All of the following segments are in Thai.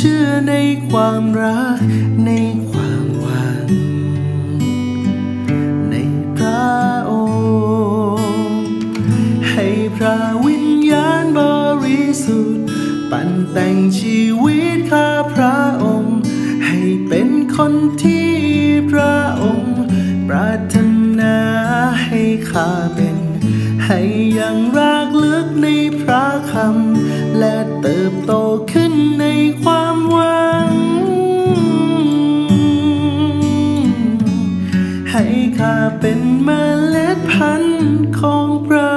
เชื่อในความรัก ในความหวัง ในพระองค์ ให้พระวิญญาณบริสุทธิ์ปั่นแต่งชีวิตข้าพระองค์ ให้เป็นคนที่พระองค์ ปรารถนาให้ข้าเป็น ให้ยังรักลึกในพระคำและเติบ ถ้าเป็นเมล็ดพันธุ์ของพระ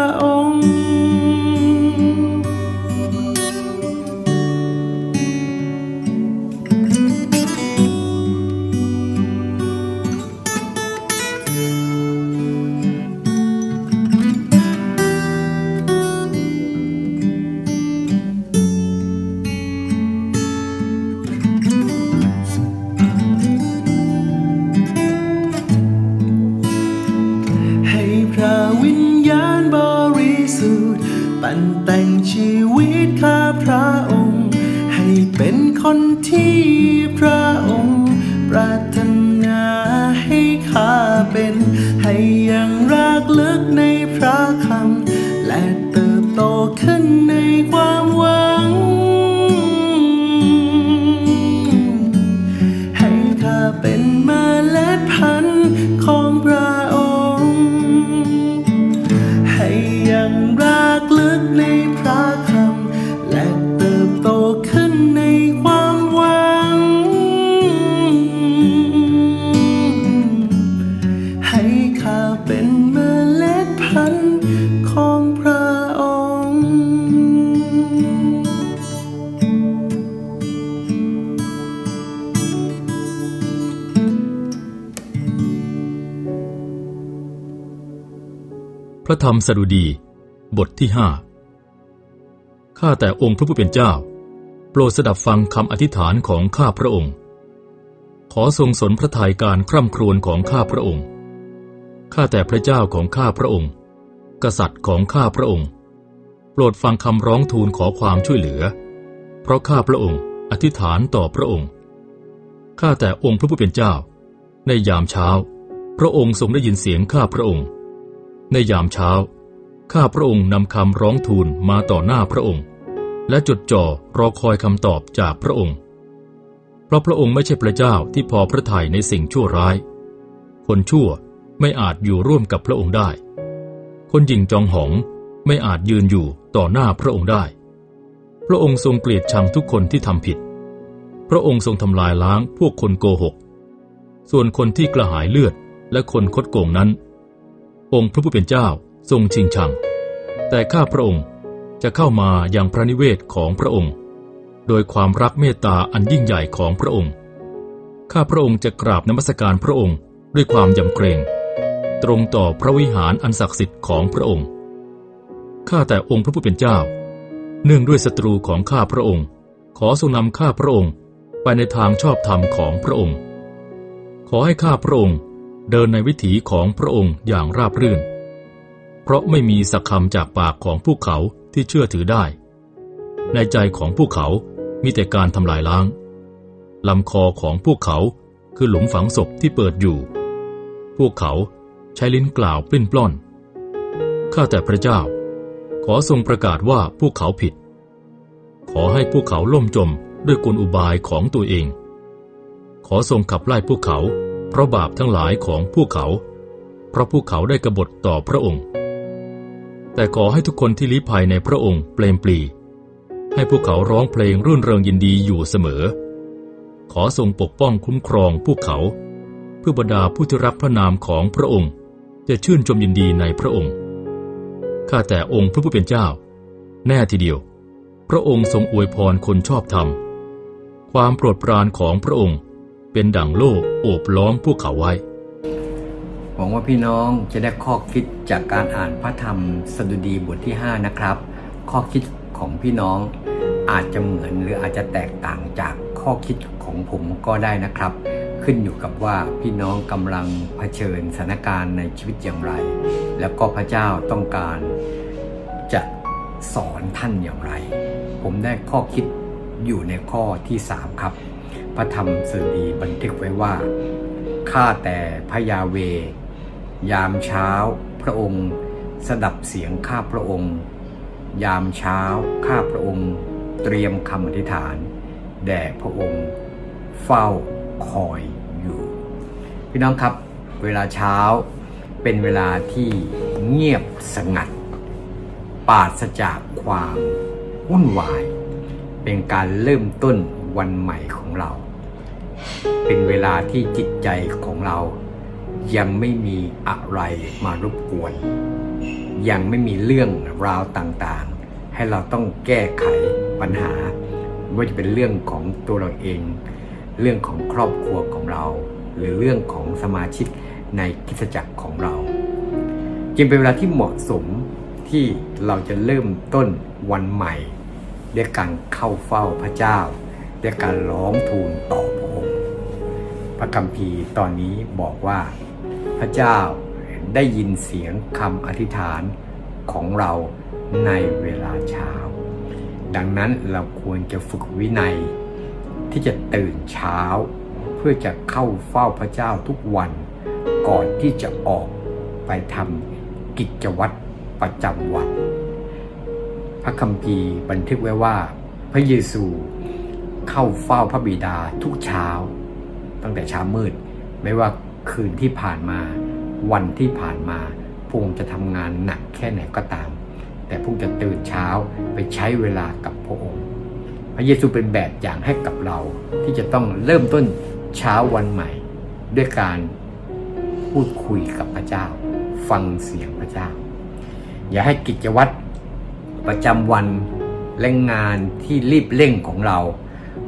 ระธรรมสดุดี บทที่ห้าข้าแต่องค์พระผู้เป็นเจ้า โปรดสดับฟังคำอธิษฐานของข้าพระองค์ ขอทรงสนพระทัยการคร่ำครวญของข้าพระองค์ ข้าแต่พระเจ้าของข้าพระองค์ กษัตริย์ของข้าพระองค์ โปรดฟังคำร้องทูลขอความช่วยเหลือ เพราะข้าพระองค์อธิษฐานต่อพระองค์ ข้าแต่องค์พระผู้เป็นเจ้า ในยามเช้า พระองค์ทรงได้ยินเสียงข้าพระองค์ ในยามเช้า ข้าพระองค์นำคำร้องทูลมาต่อหน้าพระองค์ และจดจ่อรอคอยคำตอบจากพระองค์ เพราะพระองค์ไม่ใช่พระเจ้าที่พอพระทัยในสิ่งชั่วร้าย คนชั่วไม่อาจอยู่ร่วมกับพระองค์ได้ คนหยิ่งจองหองไม่อาจยืนอยู่ต่อหน้าพระองค์ได้ พระองค์ทรงเกลียดชังทุกคนที่ทำผิด พระองค์ทรงทำลายล้างพวกคนโกหก ส่วนคนที่กระหายเลือดและคนคดโกงนั้น องค์พระผู้เป็นเจ้าทรงชิงชัง แต่ข้าพระองค์จะเข้ามาอย่างพระนิเวศของพระองค์ โดยความรักเมตตาอันยิ่งใหญ่ของพระองค์ ข้าพระองค์จะกราบนมัสการพระองค์ด้วยความยำเกรง ตรงต่อพระวิหารอันศักดิ์สิทธิ์ของพระองค์ ข้าแต่องค์พระผู้เป็นเจ้า เนื่องด้วยศัตรูของข้าพระองค์ ขอทรงนำข้าพระองค์ไปในทางชอบธรรมของพระองค์ ขอให้ข้าพระองค์ เดินในวิถีของพระองค์อย่างราบรื่น เพราะไม่มีสักคำจากปากของพวกเขาที่เชื่อถือได้ ในใจของพวกเขา มีแต่การทำลายล้าง ลำคอของพวกเขาคือหลุมฝังศพที่เปิดอยู่ พวกเขาใช้ลิ้นกล่าวปลิ้นปล้อน ข้าแต่พระเจ้า ขอทรงประกาศว่าพวกเขาผิด ขอให้พวกเขาล่มจมด้วยกลอุบายของตัวเอง ขอทรงขับไล่พวกเขา เพราะบาปทั้งหลายของพวกเขา เพราะพวกเขาได้กบฏต่อพระองค์ แต่ขอให้ทุกคนที่ลี้ภัยในพระองค์เปลมปลี ให้พวกเขาร้องเพลงรื่นเริงยินดีอยู่เสมอ ขอทรงปกป้องคุ้มครองพวกเขา เพื่อบรรดาผู้ที่รักพระนามของพระองค์ จะชื่นชมยินดีในพระองค์ ข้าแต่องค์พระผู้เป็นเจ้า แน่ทีเดียว พระองค์ทรงอวยพรคนชอบธรรม ความโปรดปรานของพระองค์ เป็นดั่งโล่โอบล้อมพวกเขาไว้ หวังว่าพี่น้องจะได้ข้อคิดจากการอ่านพระธรรมสดุดีบทที่ 5 นะครับ ข้อคิดของพี่น้องอาจจะเหมือนหรืออาจจะแตกต่างจากข้อคิดของผมก็ได้นะครับ ขึ้นอยู่กับว่าพี่น้องกำลังเผชิญสถานการณ์ในชีวิตอย่างไร แล้วก็พระเจ้าต้องการจะสอนท่านอย่างไร ผมได้ข้อคิดอยู่ในข้อที่ 3 ครับ พระธรรมสดุดีบันทึกไว้ว่าข้าแต่พระยาเว ยามเช้าพระองค์ สดับเสียงข้าพระองค์ ยามเช้าข้าพระองค์ เตรียมคำอธิษฐาน แด่พระองค์ เฝ้าคอยอยู่ พี่น้องครับเวลาเช้าเป็นเวลาที่เงียบสงัด ปราศจากความวุ่นวาย เป็นการเริ่มต้น วันใหม่ของเรา เป็นเวลาที่จิตใจของเรา ยังไม่มีอะไรมารบกวน ยังไม่มีเรื่องราวต่างๆ ให้เราต้องแก้ไขปัญหาไม่ว่าจะเป็นเรื่องของตัวเราเอง เรื่องของครอบครัวของเรา หรือเรื่องของสมาชิกในคริสตจักรของเรา จึงเป็นเวลาที่เหมาะสมที่เราจะเริ่มต้นวันใหม่ ด้วยการเข้าเฝ้าพระเจ้า ด้วยการร้องทูลต่อพระองค์พระคัมภีร์ตอนนี้บอกว่า พระเจ้าได้ยินเสียงคำอธิษฐานของเราในเวลาเช้า ดังนั้นเราควรจะฝึกวินัย ที่จะตื่นเช้า เพื่อจะเข้าเฝ้าพระเจ้าทุกวันก่อนที่จะออกไปทำกิจวัตรประจำวัน พระคัมภีร์บันทึกไว้ว่า พระเยซู เข้าเฝ้าพระบิดาทุกเช้า ตั้งแต่เช้ามืด ไม่ว่าคืนที่ผ่านมา วันที่ผ่านมาพงจะทำงานหนักแค่ไหนก็ตาม แต่พงจะตื่นเช้าไปใช้เวลากับพระองค์ พระเยซูเป็นแบบอย่างให้กับเราที่จะต้องเริ่มต้นเช้าวันใหม่ ด้วยการพูดคุยกับพระเจ้า ฟังเสียงพระเจ้า อย่าให้กิจวัตรประจำวันและงานที่รีบเร่งของเรา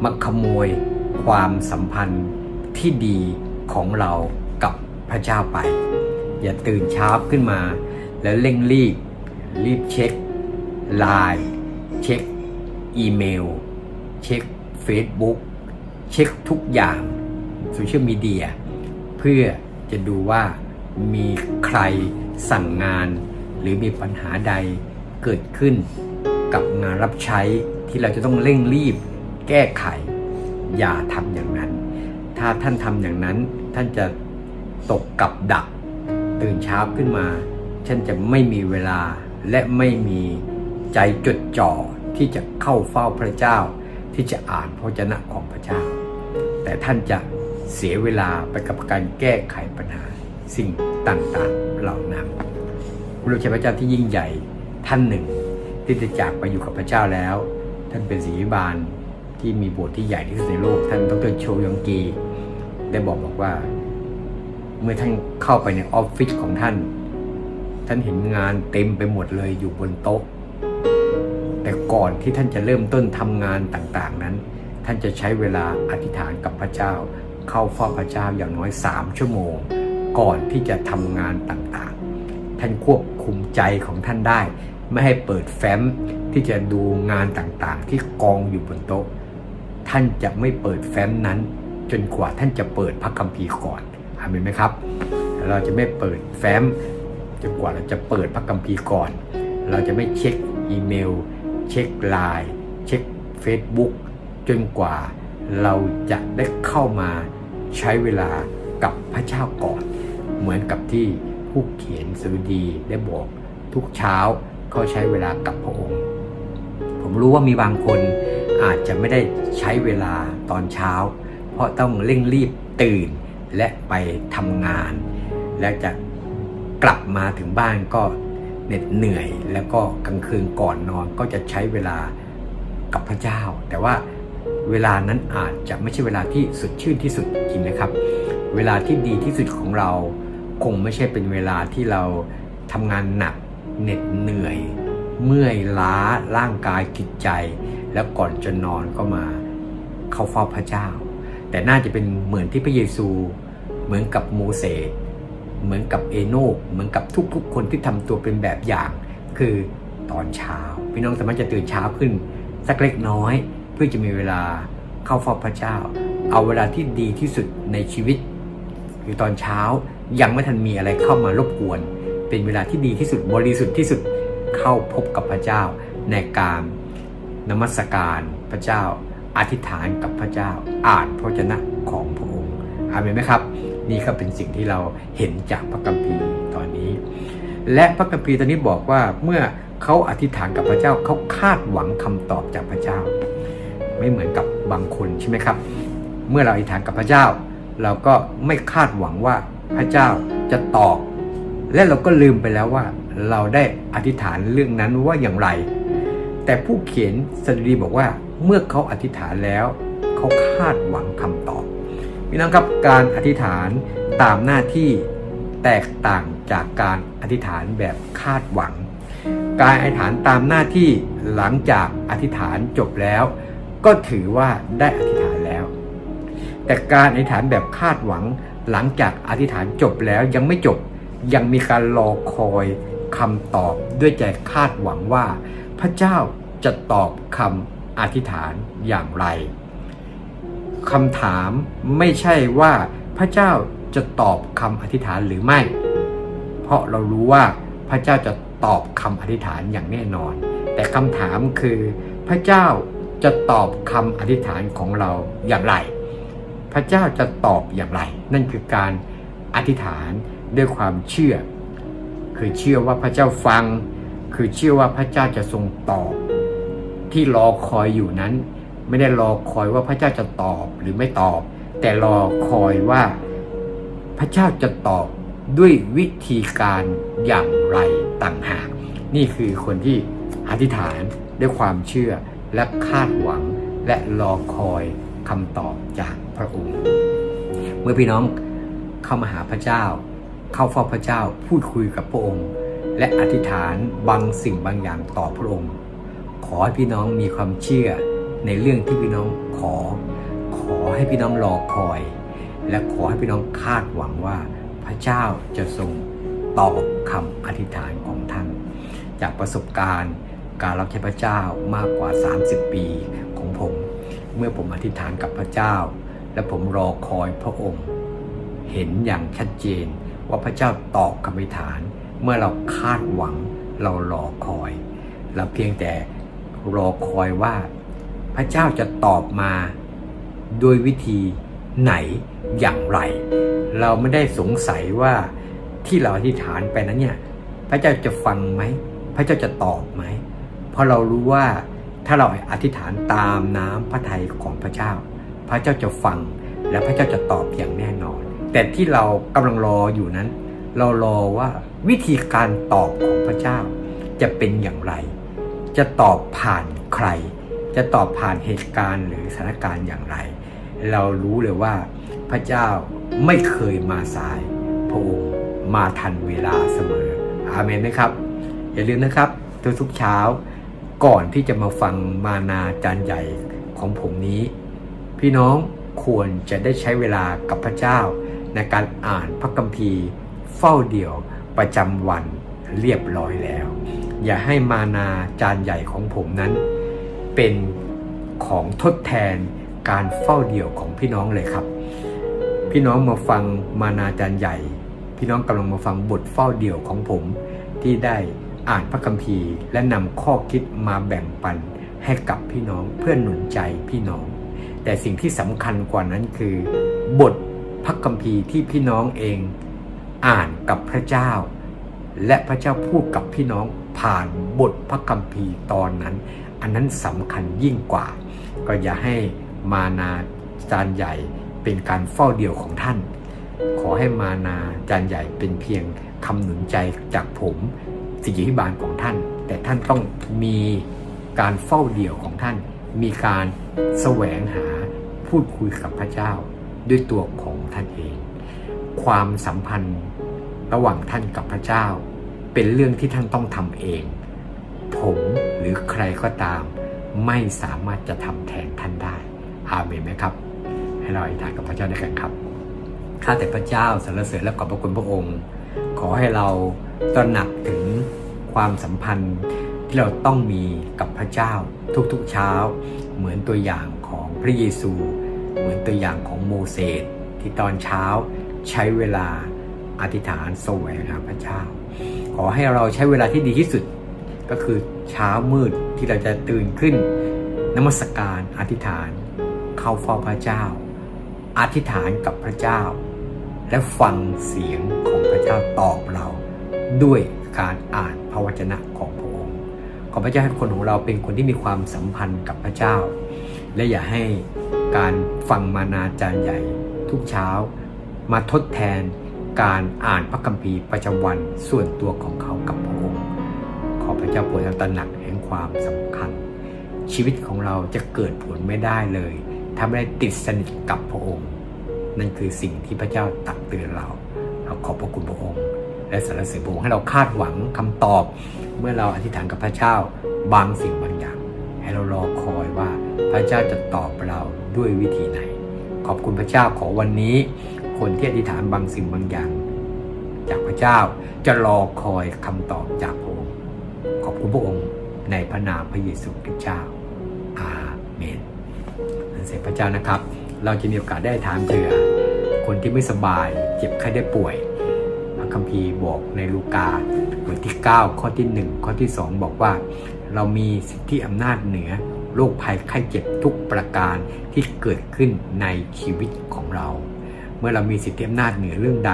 มาขโมยความสัมพันธ์ที่ดีของเรากับพระเจ้าไป อย่าตื่นเช้าขึ้นมา แล้วเร่งรีบรีบเช็คไลน์เช็คอีเมล เช็ค Facebook เช็คทุกอย่างโซเชียลมีเดียเพื่อจะดูว่ามีใครสั่งงาน หรือมีปัญหาใดเกิดขึ้นกับงานรับใช้ที่เราจะต้องเร่งรีบ แก้ไข อย่าทำอย่างนั้น ถ้าท่านทำอย่างนั้น ท่านจะตกกับดัก ตื่นเช้าขึ้นมาฉันจะไม่มีเวลาและไม่มีใจจดจ่อที่จะเข้าเฝ้าพระเจ้า ที่จะอ่านพระวจนะของพระเจ้า แต่ท่านจะเสียเวลาไปกับการแก้ไขปัญหาสิ่งต่างๆเหล่านั้นพระลูกชายพระเจ้าที่ยิ่งใหญ่ท่านหนึ่ง ที่จะจากไปอยู่กับพระเจ้าแล้ว ท่านเป็นศิริบาล ที่มีโบสถ์ที่ใหญ่ที่สุดในโลก ท่านดรโชยองกีได้บอกบอกว่า เมื่อท่านเข้าไปในออฟฟิศของท่าน ท่านเห็นงานเต็มไปหมดเลยอยู่บนโต๊ะ แต่ก่อนที่ท่านจะเริ่มต้นทำงานต่างๆนั้น ท่านจะใช้เวลาอธิษฐานกับพระเจ้า เข้าเฝ้าพระเจ้าอย่างน้อย3ชั่วโมง ก่อนที่จะทำงานต่างๆ ท่านควบคุมใจของท่านได้ ไม่ให้เปิดแฟ้มที่จะดูงานต่างๆ ที่กองอยู่บนโต๊ะ ท่านจะไม่เปิดแฟ้มนั้น จนกว่าท่านจะเปิดพระคัมภีร์ก่อนอาเมนไหมครับ เราจะไม่เปิดแฟ้มจนกว่าเราจะเปิดพระคัมภีร์ก่อน เราจะไม่เช็คอีเมล เช็คไลน์เช็ค Facebook จนกว่าเราจะได้เข้ามาใช้เวลากับพระเจ้าก่อน เหมือนกับที่ผู้เขียนสดุดีได้บอกทุกเช้าเขาใช้เวลากับพระองค์ ผมรู้ว่ามีบางคน อาจจะไม่ได้ใช้เวลาตอนเช้า เพราะต้องเร่งรีบตื่นและไปทำงาน และจะกลับมาถึงบ้านก็เหน็ดเหนื่อย แล้วก็กลางคืนก่อนนอนก็จะใช้เวลากับพระเจ้า แต่ว่าเวลานั้นอาจจะไม่ใช่เวลาที่สดชื่นที่สุดจริงไหมครับ เวลาที่ดีที่สุดของเราคงไม่ใช่เป็นเวลาที่เราทำงานหนักเหน็ดเหนื่อย เมื่อยล้าร่างกายจิตใจ แล้วก่อนจะนอนก็มาเข้าเฝ้าพระเจ้า แต่น่าจะเป็นเหมือนที่พระเยซู เหมือนกับโมเสสเหมือนกับเอโนกเหมือนกับทุกๆ คนที่ทำตัวเป็นแบบอย่าง คือตอนเช้า พี่น้องสามารถจะตื่นเช้าขึ้น สักเล็กน้อย เพื่อจะมีเวลาเข้าเฝ้าพระเจ้า เอาเวลาที่ดีที่สุดในชีวิต คือตอนเช้ายังไม่ทันมีอะไรเข้ามารบกวน เป็นเวลาที่ดีที่สุดบริสุทธิ์ที่สุดเข้าพบกับพระเจ้าในการ นมัสการพระเจ้า อธิษฐานกับพระเจ้า อ่านพระวจนะของพระองค์อาเมนไหมครับ นี่ก็เป็นสิ่งที่เราเห็นจากพระคัมภีร์ตอนนี้ และพระคัมภีร์ตอนนี้บอกว่าเมื่อเขาอธิษฐานกับพระเจ้าเขาคาดหวังคำตอบจากพระเจ้า ไม่เหมือนกับบางคนใช่ไหมครับ เมื่อเราอธิษฐานกับพระเจ้า เราก็ไม่คาดหวังว่าพระเจ้าจะตอบ และเราก็ลืมไปแล้วว่า เราได้อธิษฐานเรื่องนั้นว่าอย่างไร แต่ผู้เขียนสดุดีบอกว่าเมื่อเขาอธิษฐานแล้ว เขาคาดหวังคำตอบพี่น้องครับการอธิษฐานตามหน้าที่แตกต่างจากการอธิษฐานแบบคาดหวัง การอธิษฐานตามหน้าที่หลังจากอธิษฐานจบแล้ว ก็ถือว่าได้อธิษฐานแล้ว แต่การอธิษฐานแบบคาดหวังหลังจากอธิษฐานจบแล้วยังไม่จบยังมีการรอคอยคำตอบด้วยใจคาดหวังว่า พระเจ้าจะตอบคำอธิษฐานอย่างไรคำถามไม่ใช่ว่าพระเจ้าจะตอบคำอธิษฐานหรือไม่ เพราะเรารู้ว่าพระเจ้าจะตอบคำอธิษฐานอย่างแน่นอน แต่คำถามคือพระเจ้าจะตอบคำอธิษฐานของเราอย่างไร พระเจ้าจะตอบอย่างไร นั่นคือการอธิษฐานด้วยความเชื่อ คือเชื่อว่าพระเจ้าฟัง คือเชื่อว่าพระเจ้าจะทรงตอบ ที่รอคอยอยู่นั้น ไม่ได้รอคอยว่าพระเจ้าจะตอบหรือไม่ตอบ แต่รอคอยว่าพระเจ้าจะตอบด้วยวิธีการอย่างไรต่างหาก นี่คือคนที่อธิษฐานด้วยความเชื่อและคาดหวังและรอคอยคำตอบจากพระองค์ เมื่อพี่น้องเข้ามาหาพระเจ้า เข้าเฝ้าพระเจ้าพูดคุยกับพระองค์ และอธิษฐานบางสิ่งบางอย่างต่อพระองค์ ขอให้พี่น้องมีความเชื่อในเรื่องที่พี่น้องขอ ขอให้พี่น้องรอคอย และขอให้พี่น้องคาดหวังว่าพระเจ้าจะทรงตอบคำอธิษฐานของท่าน จากประสบการณ์การรับใช้พระเจ้ามากกว่า 30 ปีของผม เมื่อผมอธิษฐานกับพระเจ้า และผมรอคอยพระองค์ เห็นอย่างชัดเจนว่าพระเจ้าตอบคำอธิษฐาน เมื่อเราคาดหวังเรารอคอย เราเพียงแต่รอคอยว่า พระเจ้าจะตอบมาโดยวิธีไหนอย่างไร เราไม่ได้สงสัยว่าที่เราอธิษฐานไปนั้นเนี่ยพระเจ้าจะฟังไหม พระเจ้าจะตอบไหม เพราะเรารู้ว่าถ้าเราอธิษฐานตามน้ำพระทัยของพระเจ้า พระเจ้าจะฟังและพระเจ้าจะตอบอย่างแน่นอน แต่ที่เรากำลังรออยู่นั้น เรารอว่าวิธีการตอบของพระเจ้า จะเป็นอย่างไร จะตอบผ่านใคร จะตอบผ่านเหตุการณ์หรือสถานการณ์อย่างไร เรารู้เลยว่าพระเจ้าไม่เคยมาสาย พระองค์มาทันเวลาเสมอ อาเมนไหมครับ อย่าลืมนะครับทุกๆเช้าก่อนที่จะมาฟังมานาจารย์ใหญ่ของผมนี้ พี่น้องควรจะได้ใช้เวลากับพระเจ้าในการอ่านพระคัมภีร์ เฝ้าเดี่ยวประจำวันเรียบร้อยแล้ว อย่าให้มานาจารย์ใหญ่ของผมนั้น เป็นของทดแทนการเฝ้าเดี่ยวของพี่น้องเลยครับ พี่น้องมาฟังมานาจารย์ใหญ่ พี่น้องกำลังมาฟังบทเฝ้าเดี่ยวของผมที่ได้อ่านพระคัมภีร์ และนำข้อคิดมาแบ่งปันให้กับพี่น้องเพื่อหนุนใจพี่น้อง แต่สิ่งที่สำคัญกว่านั้นคือ บทพระคัมภีร์ที่พี่น้องเอง อ่านกับพระเจ้า และพระเจ้าพูดกับพี่น้องผ่านบทพระคัมภีร์ตอนนั้น อันนั้นสำคัญยิ่งกว่า ก็อย่าให้มานาจารย์ใหญ่เป็นการเฝ้าเดี่ยวของท่าน ขอให้มานาจารย์ใหญ่เป็นเพียงคำหนุนใจจากผมสิทธิบาลของท่าน แต่ท่านต้องมีการเฝ้าเดี่ยวของท่าน มีการแสวงหาพูดคุยกับพระเจ้า ด้วยตัวของท่านเอง ความสัมพันธ์ ระหว่างท่านกับพระเจ้า เป็นเรื่องที่ท่านต้องทำเอง ผมหรือใครก็ตาม ไม่สามารถจะทำแทนท่านได้อาเมนไหมครับ ให้เราอธิษฐานกับพระเจ้าด้วยกันครับข้าแต่พระเจ้าสรรเสริญและขอบพระคุณพระองค์ ขอให้เราตระหนักถึงความสัมพันธ์ที่เราต้องมีกับพระเจ้าทุกๆเช้า เหมือนตัวอย่างของพระเยซู เหมือนตัวอย่างของโมเสสที่ตอนเช้าใช้เวลา อธิษฐานแสวงหาพระเจ้า ขอให้เราใช้เวลาที่ดีที่สุด ก็คือเช้ามืดที่เราจะตื่นขึ้นนมัสการอธิษฐานเข้าเฝ้าพระเจ้า อธิษฐานกับพระเจ้า และฟังเสียงของพระเจ้าตอบเราด้วยการอ่านพระวจนะของพระองค์ขอพระเจ้าให้คนของเราเป็นคนที่มีความสัมพันธ์กับพระเจ้า และอย่าให้การฟังมานาจารย์ใหญ่ทุกเช้ามาทดแทน การอ่านพระคัมภีร์ประจำวันส่วนตัวของเขากับพระองค์ ขอพระเจ้าโปรดตระหนักแห่งความสำคัญ ชีวิตของเราจะเกิดผลไม่ได้เลย ถ้าไม่ได้ติดสนิทกับพระองค์ นั่นคือสิ่งที่พระเจ้าตักเตือนเราเราขอบพระคุณพระองค์ และสรรเสริญพระองค์ให้เราคาดหวังคำตอบ เมื่อเราอธิษฐานกับพระเจ้าบางสิ่งบางอย่าง ให้เรารอคอยว่าพระเจ้าจะตอบเราด้วยวิธีไหน ขอบคุณพระเจ้าขอวันนี้ คนที่อธิษฐานบางสิ่งบางอย่าง จากพระเจ้าจะรอคอยคำตอบจากพระองค์ ขอบคุณพระองค์ในพระนามพระเยซูคริสต์เจ้า อาเมนอันเสร็จพระเจ้านะครับ เราจะมีโอกาสได้ถามเจือคนที่ไม่สบายเจ็บไข้ได้ป่วยพระคัมภีร์บอกในลูกาบทที่ 9 ข้อที่ 1 ข้อที่ 2 บอกว่า เรามีสิทธิอำนาจเหนือโรคภัยไข้เจ็บทุกประการที่เกิดขึ้นในชีวิตของเรา มื่อเรามีสิทธิอำนาจเหนือเรื่องใด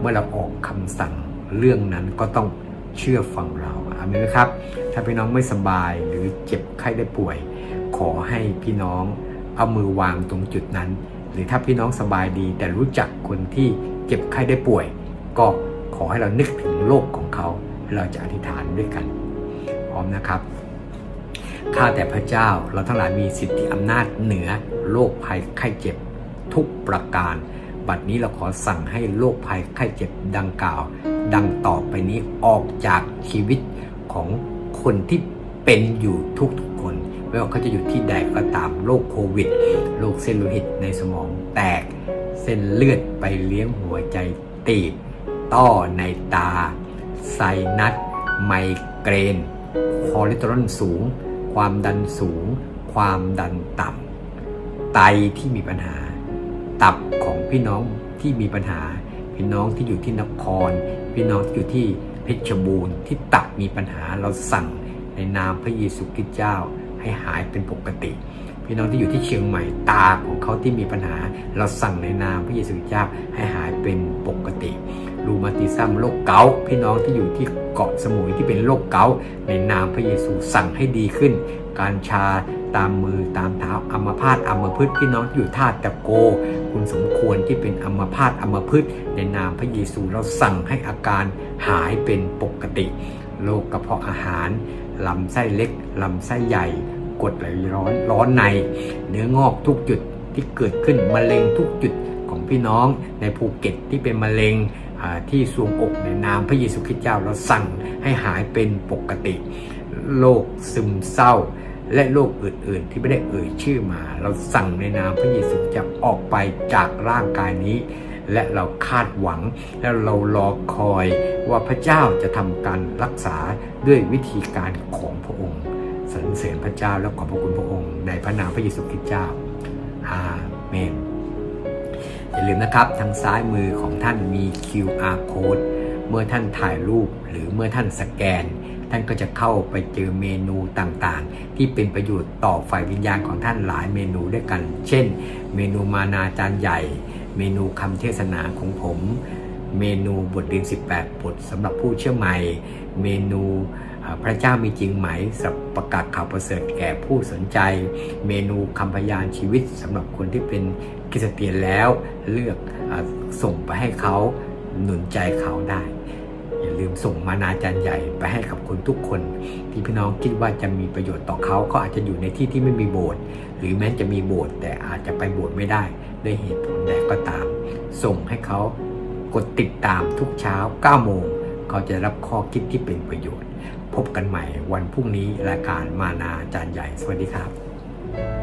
เมื่อเราออกคำสั่งเรื่องนั้นก็ต้องเชื่อฟังเราอามนไหมครับ ถ้าพี่น้องไม่สบายหรือเจ็บไข้ได้ป่วย ขอให้พี่น้องเอามือวางตรงจุดนั้น หรือถ้าพี่น้องสบายดีแต่รู้จักคนที่เจ็บไข้ได้ป่วย ก็ขอให้เรานึกถึงโรคของเขา เราจะอธิษฐานด้วยกัน พร้อมนะครับ ข้าแต่พระเจ้าเราทั้งหลายมีสิทธิอำนาจเหนือโรคภัยไข้เจ็บทุกประการ บัดนี้เราขอสั่งให้โรคภัยไข้เจ็บดังกล่าว ดังต่อไปนี้ออกจากชีวิตของคนที่เป็นอยู่ทุกๆคน ไม่ว่าเขาจะอยู่ที่ใดก็ตามโรคโควิดโรคเส้นโลหิตในสมองแตก เส้นเลือดไปเลี้ยงหัวใจตีบ ต้อในตา ไซนัส ไมเกรนคอเลสเตอรอลสูง ความดันสูง ความดันต่ำไตที่มีปัญหา ตับของ พี่น้องที่มีปัญหา พี่น้องที่อยู่ที่นคร พี่น้องที่อยู่ที่เพชรบูรณ์ที่ตับมีปัญหาเราสั่งในนามพระเยซูคริสต์เจ้าให้หายเป็นปกติ พี่น้องที่อยู่ที่เชียงใหม่ตาของเขาที่มีปัญหา เราสั่งในนามพระเยซูคริสต์เจ้าให้หายเป็นปกติรูมาติซัมโรคเกาต์พี่น้องที่อยู่ที่เกาะสมุยที่เป็นโรคเกาต์ในนามพระเยซูสั่งให้ดีขึ้น การชา ตามมือตามเท้าอัมพาตอัมพฤกษ์พี่น้องอยู่ท่าตะโก คุณสมควรที่เป็นอัมพาตอัมพฤกษ์ในนามพระเยซูเราสั่งให้อาการหายเป็นปกติโรคกระเพาะอาหารลำไส้เล็กลำไส้ใหญ่กดไหลร้อนร้อนใน เนื้องอกทุกจุดที่เกิดขึ้นมะเร็งทุกจุดของพี่น้องในภูเก็ตที่เป็นมะเร็งที่ทรวงอกในนามพระเยซูคริสต์เจ้าเราสั่งให้หายเป็นปกติโรคซึมเศร้า และโรคอื่นๆ ที่ไม่ได้เอ่ยชื่อมา เราสั่งในนามพระเยซูจะออกไปจากร่างกายนี้ และเราคาดหวัง และเรารอคอยว่าพระเจ้าจะทำการรักษาด้วยวิธีการของพระองค์สรรเสริญพระเจ้าและขอบพระคุณพระองค์ ในพระนามพระเยซูคริสต์เจ้าอาเมนอย่าลืมนะครับทางซ้ายมือของท่านมี QR code เมื่อท่านถ่ายรูปหรือเมื่อท่านสแกน ท่านก็จะเข้าไปเจอเมนูต่างๆ ที่เป็นประโยชน์ต่อฝ่ายวิญญาณของท่านหลายเมนูด้วยกัน เช่น เมนูมานาจารย์ใหญ่ เมนูคำเทศนาของผม เมนูบทเรียน18 บทสำหรับผู้เชื่อใหม่ เมนูพระเจ้ามีจริงไหมสับประกาศข่าวประเสริฐแก่ผู้สนใจ เมนูคำพยานชีวิตสำหรับคนที่เป็นคริสเตียนแล้วเลือกอส่งไปให้เขาหนุนใจเขาได้ ลืมส่งมานาจารย์ใหญ่ไปให้กับคนทุกคน ที่พี่น้องคิดว่าจะมีประโยชน์ต่อเขาเขาอาจจะอยู่ในที่ที่ไม่มีโบสถ์หรือแม้จะมีโบสถ์แต่อาจจะไปโบสถ์ไม่ได้ด้วยเหตุผลใดก็ตาม ส่งให้เขากดติดตามทุกเช้า9โมงเขาจะรับข้อคิดที่เป็นประโยชน์ พบกันใหม่วันพรุ่งนี้รายการมานาจารย์ใหญ่ สวัสดีครับ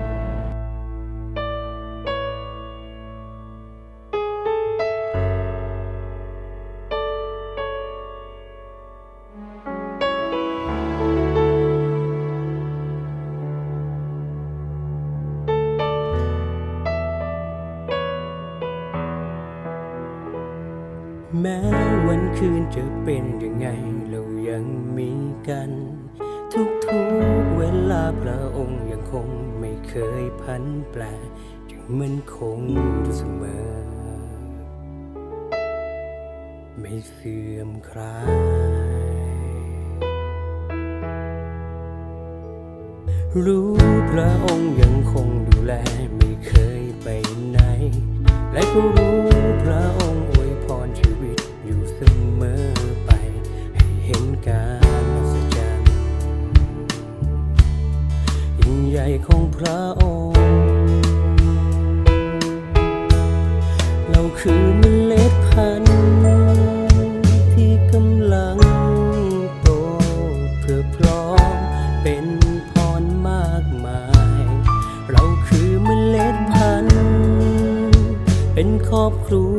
และก็รู้พระองค์อวยพรชีวิตอยู่เสมอไป ให้เห็นการอัศจรรย์ยิ่งใหญ่ของพระองค์ อบครัว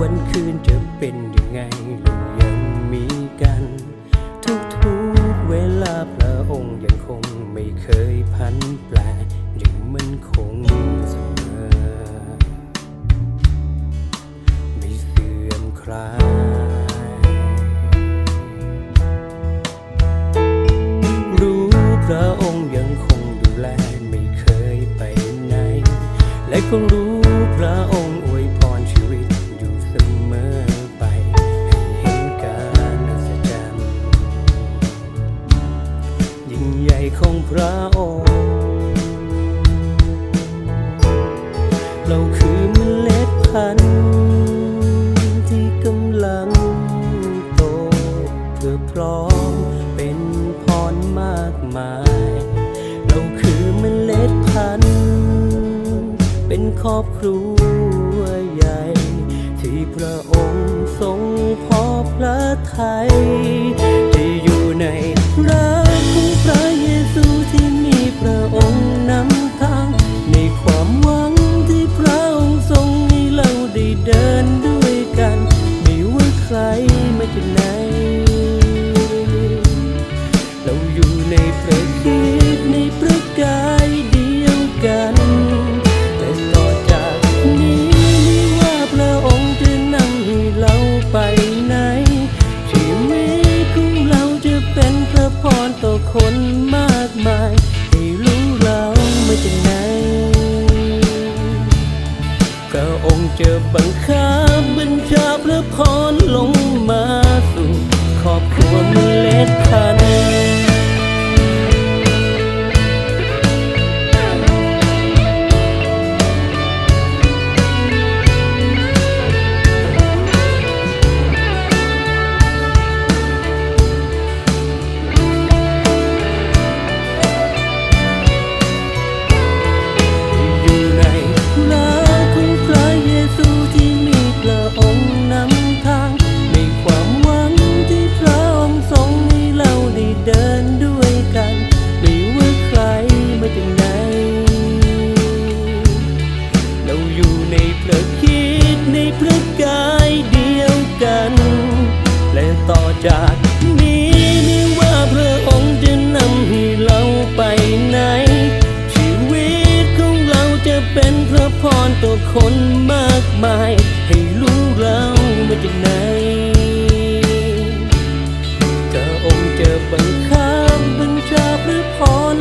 วันคืนจะเป็นยังไงเรายังมีกัน ทุกๆเวลาพระองค์ยังคงไม่เคยพันแปลยังมันคงเสมอไม่เสื่อมคลายรู้พระองค์ยังคงดูแลไม่เคยไปไหน และก็รู้ เราคือเมล็ดพันธุ์ เป็นครอบครัวใหญ่ ที่พระองค์ทรงพอพระทัยที่อยู่ในรัก cop. เป็นพระพรต่อคนมากมาย ให้รู้เรามาจากไหนจะองค์จะบังคับบัญชาพระพร